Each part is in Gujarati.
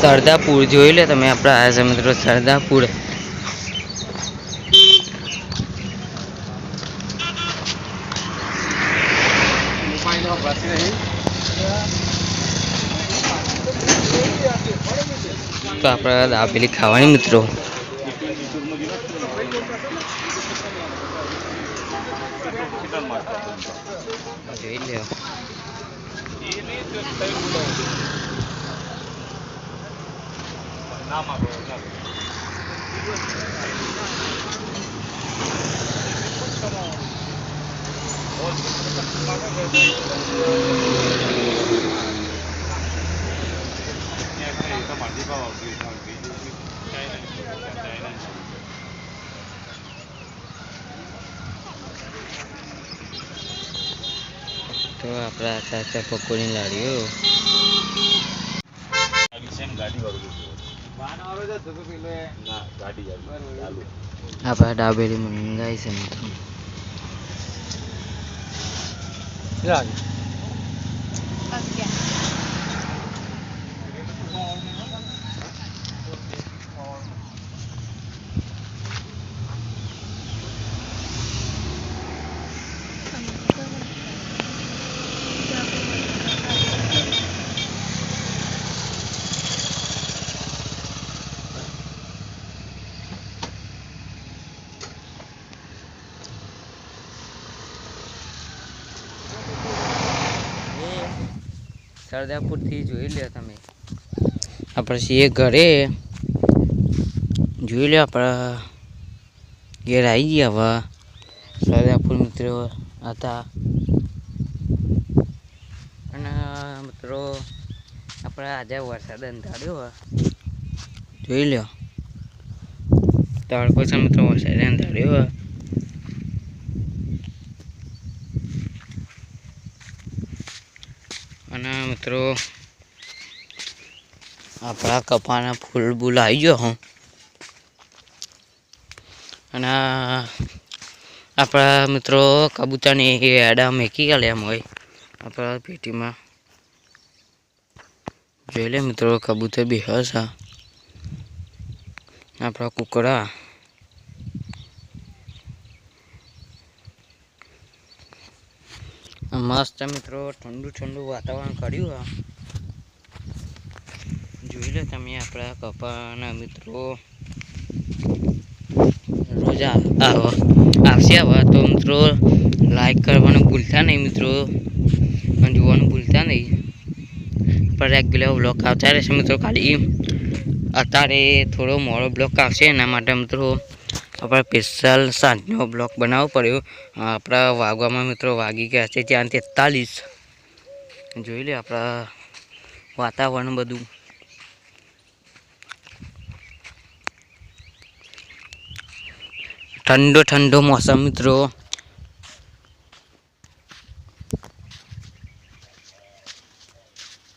સરદાપુર જોઈ લે તમે આપણા આજે છે મિત્રો સરદાપુર તો આપણે દાબેલી ખાવાની મિત્રો. જોઈ લ્યો. તો આપણે આટા છે પકોડી લાડીઓ આપણે દાબેલી મંગાઈ છે મિત્રો. સરદારપુરથી જોઈ લો તમે. આપણે છીએ ઘરે જોઈ લ્યો આપણા ઘેર આવી ગયા હવે. સરદારપુર મિત્રો હતા. અને મિત્રો આપણે આજે વરસાદ અંધાર્યો. જોઈ લ્યો. તડકો છે મિત્રો વરસાદ અંધાર્યો હે. અને મિત્રો. આપણા કપાના ફૂલ બૂલ આવી ગયો હું. અને આપણા મિત્રો કબૂતરની એડા મેકી ગયા એમ હોય. આપણા પેટીમાં. જોઈ લે મિત્રો, કબૂતર બી હશે આપણા કુકડા. મસ્ત મિત્રો, ઠંડુ ઠંડુ વાતાવરણ કર્યું જોઈ લો તમે આપણા કપાના મિત્રો. રોજ આવો. આવશે આવા. તો મિત્રો લાઈક કરવાનું ભૂલતા નહીં મિત્રો. અને જોવાનું ભૂલતા નહીં. પણ રેગ્યુલર બ્લોક આવતા રહેશે મિત્રો ખાલી. અત્યારે થોડો મોડો બ્લોક આવશે એના માટે મિત્રો. આપણે સ્પેશિયલ સાંજનો બ્લોક બનાવવો પડ્યો. આપણા વાગવામાં મિત્રો વાગી ગયા છે, ત્યાં તેતાલીસ જોઈ લે આપણા વાતાવરણ બધું. ઠંડો ઠંડો મોસમ મિત્રો.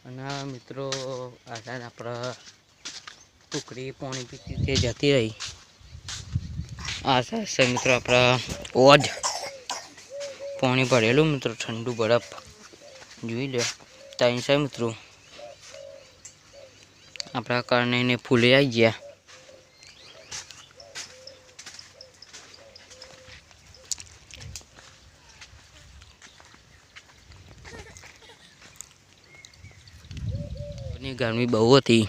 અને મિત્રો આધાર આપણા ટુકડી પાણી પીતી તે જતી રહી. આ છે મિત્રો આપણા ઓજ. પાણી ભરેલું મિત્રો, ઠંડુ બરફ. જોઈ લો ત્યાં છે મિત્રો. આપણા કારણે એને ફૂલે આવી ગયા. ગરમી બહુ હતી.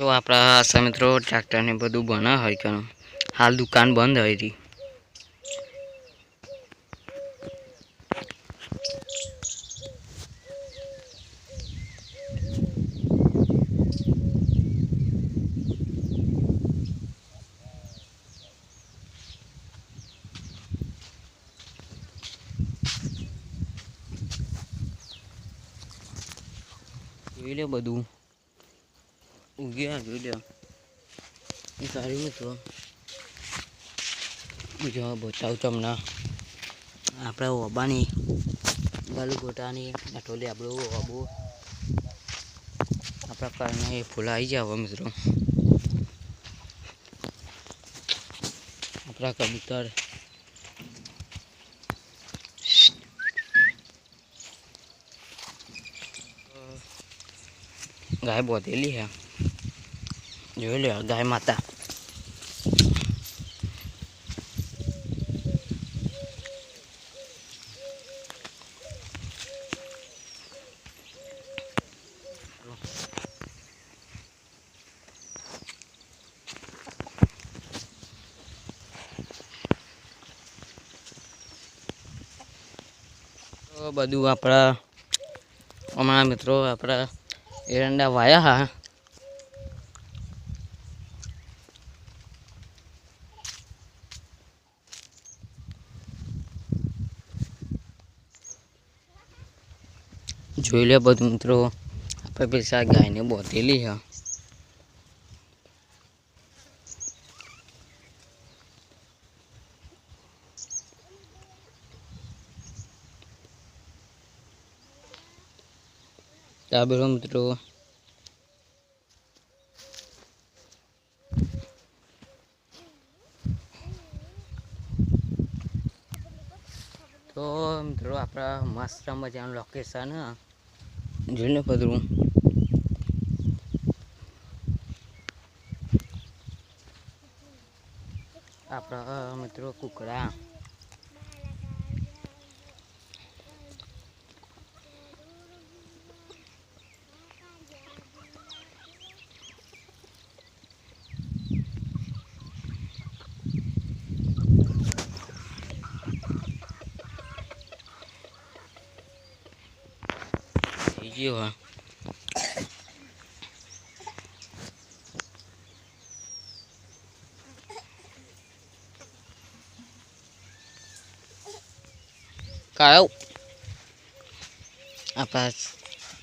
તો આપણા આશા મિત્રો ટ્રેક્ટરને બધું બના હોય કે હાલ દુકાન બંધ હોય હતી જોઈ લે બધું. ગયા જોઈ લો એ સારું હતું જો બતાવું તમને. આપણે ઓબાની ગલગોટાની નટોલી, આપણું ઓબો. આપણા કારણે ફૂલાઈ જાવ મિત્રો. આપણા કબૂતર. ગાય બોધેલી હે. જોઈ લો ગાય માતા તો બધું આપણા અમારા મિત્રો આપણા એરંડા વાયા હા જોઈ લે બધું મિત્રો. આપણે પેલા ગાયને બોતેલી હા ડાબેરો મિત્રો. તો મિત્રો આપણા મસ્ત મજાનું લોકેશન હા જોઈને પધરું આપણા મિત્રો કુકડા. થઈ ગયો હા કાળો આપણા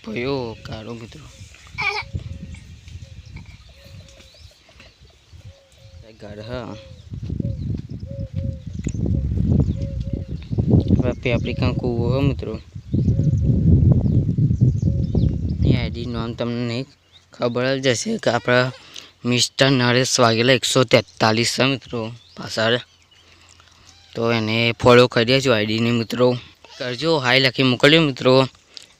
ભયો કાળો મિત્રો ગઢ હા પેપરી કાં કૂવો આઈડી નામ તમને ખબર જ હશે કે આપણા મિસ્ટર નરેશ વાઘેલા એકસો તેતાલીસ મિત્રો પાછળ. તો એને ફોલો કરી છો આઈડીને મિત્રો. કરજો હાઈ લખી મોકલ્યો મિત્રો.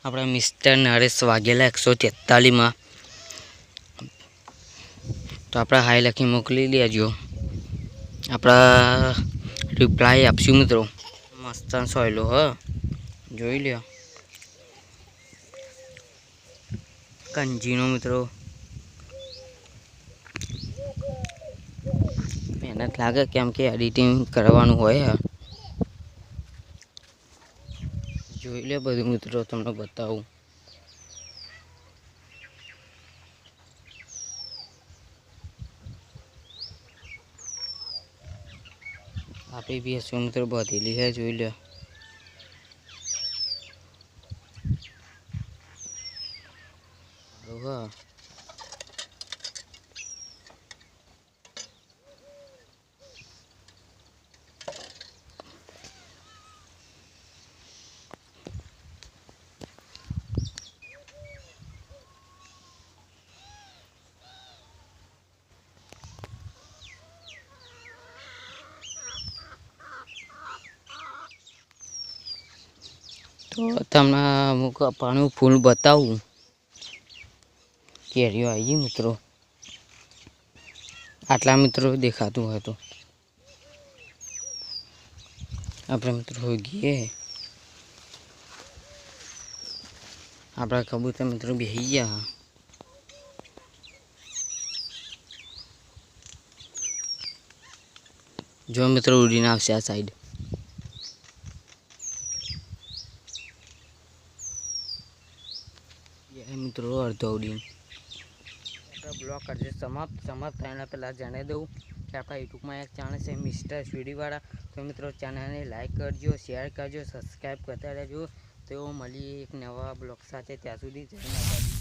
આપણા મિસ્ટર નરેશ વાઘેલા એકસો તેતાલીસમાં. તો આપણે હાઈ લખી મોકલી દેજો. આપણા રિપ્લાય આપશું મિત્રો. મસ્ત સોયલો, હ. જોઈ લ્યો. કંજીનો મિત્રો. મહેનત લાગે કેમ કે એડિટિંગ કરવાનું હોય જોઈ લે બધું મિત્રો તમને બતાવું. આપણી હસવું મિત્રો બધેલી છે, જોઈ લે હા તો તમને અમુક પાણી ફૂલ બતાવું. કેરીઓ આવી ગઈ મિત્રો. આટલા મિત્રો દેખાતું હતું આપણે મિત્રો ગઈએ આપણા કબૂતર મિત્રો બેસી ગયા. જો મિત્રો ઉડીને આવશે આ સાઈડ અડધો બ્લોગ કરજે. સમાપ્ત સમાપ્ત થયાના પહેલાં જણાવી દઉં કે આપણા યુટ્યુબમાં એક ચેનલ છે મિસ્ટર સ્વીડીવાળા. તો મિત્રો ચેનલને લાઇક કરજો શેર કરજો સબસ્ક્રાઈબ કરતા રહેજો. તો મળીએ એક નવા બ્લોગ સાથે. ત્યાં સુધી જય